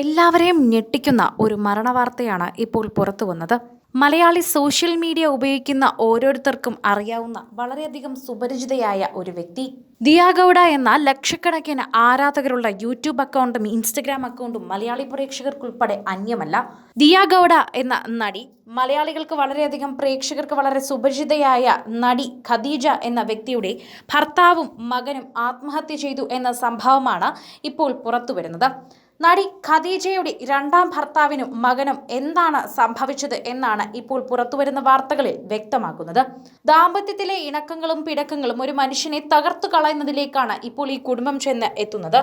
എല്ലാവരെയും ഞെട്ടിക്കുന്ന ഒരു മരണവാർത്തയാണ് ഇപ്പോൾ പുറത്തു വന്നത്. മലയാളി സോഷ്യൽ മീഡിയ ഉപയോഗിക്കുന്ന ഓരോരുത്തർക്കും അറിയാവുന്ന വളരെയധികം സുപരിചിതയായ ഒരു വ്യക്തി. ദിയാഗൌഡ എന്ന ലക്ഷക്കണക്കിന് ആരാധകരുള്ള യൂട്യൂബ് അക്കൗണ്ടും ഇൻസ്റ്റഗ്രാം അക്കൗണ്ടും മലയാളി പ്രേക്ഷകർക്കുൾപ്പെടെ അന്യമല്ല. ദിയാഗൌഡ എന്ന നടി മലയാളികൾക്ക് വളരെയധികം പ്രേക്ഷകർക്ക് വളരെ സുപരിചിതയായ നടി ഖദീജ എന്ന വ്യക്തിയുടെ ഭർത്താവും മകനും ആത്മഹത്യ ചെയ്തു എന്ന സംഭവമാണ് ഇപ്പോൾ പുറത്തു വരുന്നത്. നടി ഖദീജയുടെ രണ്ടാം ഭർത്താവിനും മകനും എന്താണ് സംഭവിച്ചത് എന്നാണ് ഇപ്പോൾ പുറത്തുവരുന്ന വാർത്തകളിൽ വ്യക്തമാക്കുന്നത്. ദാമ്പത്യത്തിലെ ഇണക്കങ്ങളും പിടക്കങ്ങളും ഒരു മനുഷ്യനെ തകർത്തു കളയുന്നതിലേക്കാണ് ഇപ്പോൾ ഈ കുടുംബം ചെന്ന് എത്തുന്നത്.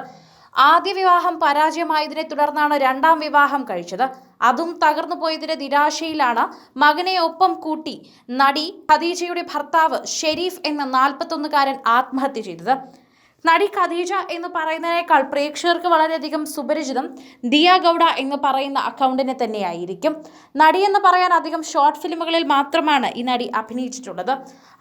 ആദ്യ വിവാഹം പരാജയമായതിനെ തുടർന്നാണ് രണ്ടാം വിവാഹം കഴിച്ചത്. അതും തകർന്നു പോയതിന്റെ നിരാശയിലാണ് മകനെ ഒപ്പം കൂട്ടി നടി ഖദീജയുടെ ഭർത്താവ് ഷെരീഫ് എന്ന നാൽപ്പത്തൊന്നുകാരൻ ആത്മഹത്യ ചെയ്തത്. നടി ഖദീജ എന്ന് പറയുന്നതിനേക്കാൾ പ്രേക്ഷകർക്ക് വളരെയധികം സുപരിചിതം ദിയ ഗൗഡ എന്ന് പറയുന്ന അക്കൗണ്ടിനെ തന്നെയായിരിക്കും. നടി എന്ന് പറയാൻ അധികം ഷോർട്ട് ഫിലിമുകളിൽ മാത്രമാണ് ഈ നടി അഭിനയിച്ചിട്ടുള്ളത്.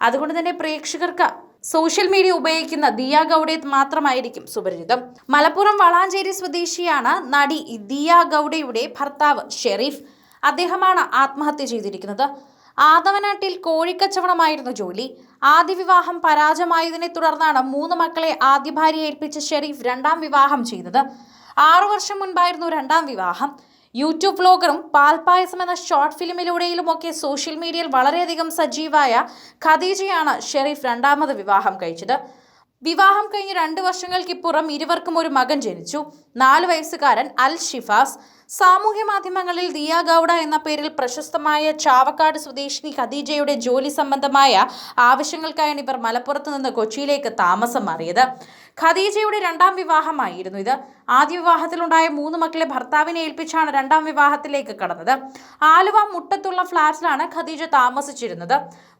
അതുകൊണ്ട് തന്നെ പ്രേക്ഷകർക്ക് സോഷ്യൽ മീഡിയ ഉപയോഗിക്കുന്ന ദിയ ഗൗഡയെ മാത്രമായിരിക്കും സുപരിചിതം. മലപ്പുറം വളാഞ്ചേരി സ്വദേശിയാണ് നടി ദിയ ഗൗഡയുടെ ഭർത്താവ് ഷെരീഫ്. അദ്ദേഹമാണ് ആത്മഹത്യ ചെയ്തിരിക്കുന്നത്. ആദവനാട്ടിൽ കോഴിക്കച്ചവടമായിരുന്നു ജോലി. ആദ്യ വിവാഹം പരാജയമായതിനെ തുടർന്നാണ് മൂന്ന് മക്കളെ ആദ്യ ഭാര്യ ഏൽപ്പിച്ച ഷെരീഫ് രണ്ടാം വിവാഹം ചെയ്തത്. ആറു വർഷം മുൻപായിരുന്നു രണ്ടാം വിവാഹം. യൂട്യൂബ് വ്ലോഗറും പാൽപായസം എന്ന ഷോർട്ട് ഫിലിമിലൂടെയിലുമൊക്കെ സോഷ്യൽ മീഡിയയിൽ വളരെയധികം സജീവായ ഖദീജയാണ് ഷെരീഫ് രണ്ടാമത് വിവാഹം കഴിച്ചത്. വിവാഹം കഴിഞ്ഞ് രണ്ട് വർഷങ്ങൾക്കിപ്പുറം ഇരുവർക്കും ഒരു മകൻ ജനിച്ചു. നാല് വയസ്സുകാരൻ അൽ ഷിഫാസ്. സാമൂഹ്യ മാധ്യമങ്ങളിൽ ദിയ ഗൗഡ എന്ന പേരിൽ പ്രശസ്തമായ ചാവക്കാട് സ്വദേശിനി ഖദീജയുടെ ജോലി സംബന്ധമായ ആവശ്യങ്ങൾക്കായാണ് ഇവർ മലപ്പുറത്ത് നിന്ന് കൊച്ചിയിലേക്ക് താമസം മാറിയത്. ഖദീജയുടെ രണ്ടാം വിവാഹമായിരുന്നു ഇത്. ആദ്യ വിവാഹത്തിലുണ്ടായ മൂന്ന് മക്കളെ ഭർത്താവിനെ ഏൽപ്പിച്ചാണ് രണ്ടാം വിവാഹത്തിലേക്ക് കടന്നത്. ആലുവ മുട്ടത്തുള്ള ഫ്ളാറ്റിലാണ് ഖദീജ താമസിച്ചിരുന്നത്.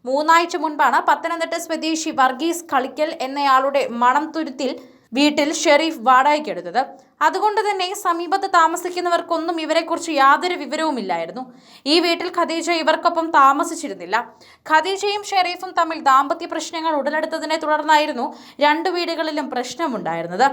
മൂന്നാഴ്ച മുൻപാണ് പത്തനംതിട്ട സ്വദേശി വർഗീസ് കളിക്കൽ എന്നയാളുടെ മണം തുരുത്തിൽ വീട്ടിൽ ഷെരീഫ് വാടകയ്ക്കെടുത്തത് അതുകൊണ്ട് തന്നെ സമീപത്ത് താമസിക്കുന്നവർക്കൊന്നും ഇവരെക്കുറിച്ച് യാതൊരു വിവരവുമില്ലായിരുന്നു. ഈ വീട്ടിൽ ഖദീജ ഇവർക്കൊപ്പം താമസിച്ചിരുന്നില്ല. ഖദീജയും ഷെരീഫും തമ്മിൽ ദാമ്പത്യ പ്രശ്നങ്ങൾ ഉടലെടുത്തതിനെ തുടർന്നായിരുന്നു രണ്ടു വീടുകളിലും പ്രശ്നമുണ്ടായിരുന്നത്.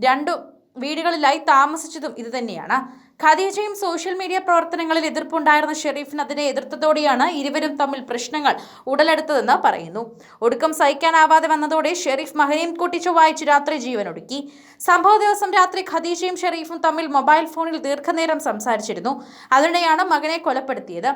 രണ്ടു വീടുകളിലായി താമസിച്ചതും ഇതുതന്നെയാണ്. ഖദീജയും സോഷ്യൽ മീഡിയ പ്രവർത്തനങ്ങളിൽ എതിർപ്പുണ്ടായിരുന്ന ഷെരീഫിന് അതിനെ എതിർത്തതോടെയാണ് ഇരുവരും തമ്മിൽ പ്രശ്നങ്ങൾ ഉടലെടുത്തതെന്ന് പറയുന്നു. ഒടുക്കം സഹിക്കാനാവാതെ വന്നതോടെ ഷെരീഫ് മഹനീം കൂട്ടി വായിച്ച് രാത്രി ജീവനൊടുക്കി. സംഭവ ദിവസം രാത്രി ഖദീജയും ഷെരീഫും തമ്മിൽ മൊബൈൽ ഫോണിൽ ദീർഘനേരം സംസാരിച്ചിരുന്നു. അതിനിടെയാണ് മകനെ കൊലപ്പെടുത്തിയത്.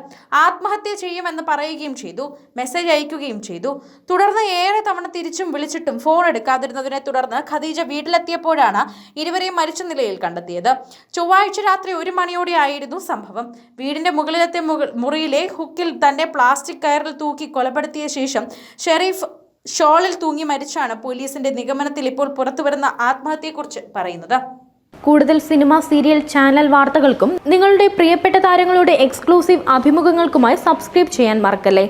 ആത്മഹത്യ ചെയ്യുമെന്ന് പറയുകയും ചെയ്തു. മെസ്സേജ് അയക്കുകയും ചെയ്തു. തുടർന്ന് ഏറെ തവണ തിരിച്ചും വിളിച്ചിട്ടും ഫോൺ എടുക്കാതിരുന്നതിനെ തുടർന്ന് ഖദീജ വീട്ടിലെത്തിയപ്പോഴാണ് ഇരുവരെയും മരിച്ച നിലയിൽ കണ്ടെത്തിയത്. ചൊവ്വാഴ്ച രാത്രി ഒരു മണിയോടെ ആയിരുന്നു സംഭവം. വീടിന്റെ മുകളിലത്തെ മുറിയിലെ ഹുക്കിൽ തന്റെ പ്ലാസ്റ്റിക് കയറിൽ തൂക്കി കൊലപ്പെടുത്തിയ ശേഷം ഷെരീഫ് ഷോളിൽ തൂങ്ങി മരിച്ചാണ് പോലീസിന്റെ നിഗമനത്തിൽ ഇപ്പോൾ പുറത്തുവരുന്ന ആത്മഹത്യയെക്കുറിച്ച് പറയുന്നത്. കൂടുതൽ സിനിമ സീരിയൽ ചാനൽ വാർത്തകൾക്കും നിങ്ങളുടെ പ്രിയപ്പെട്ട താരങ്ങളുടെ എക്സ്ക്ലൂസീവ് അഭിമുഖങ്ങൾക്കുമായി സബ്സ്ക്രൈബ് ചെയ്യാൻ മറക്കല്ലേ?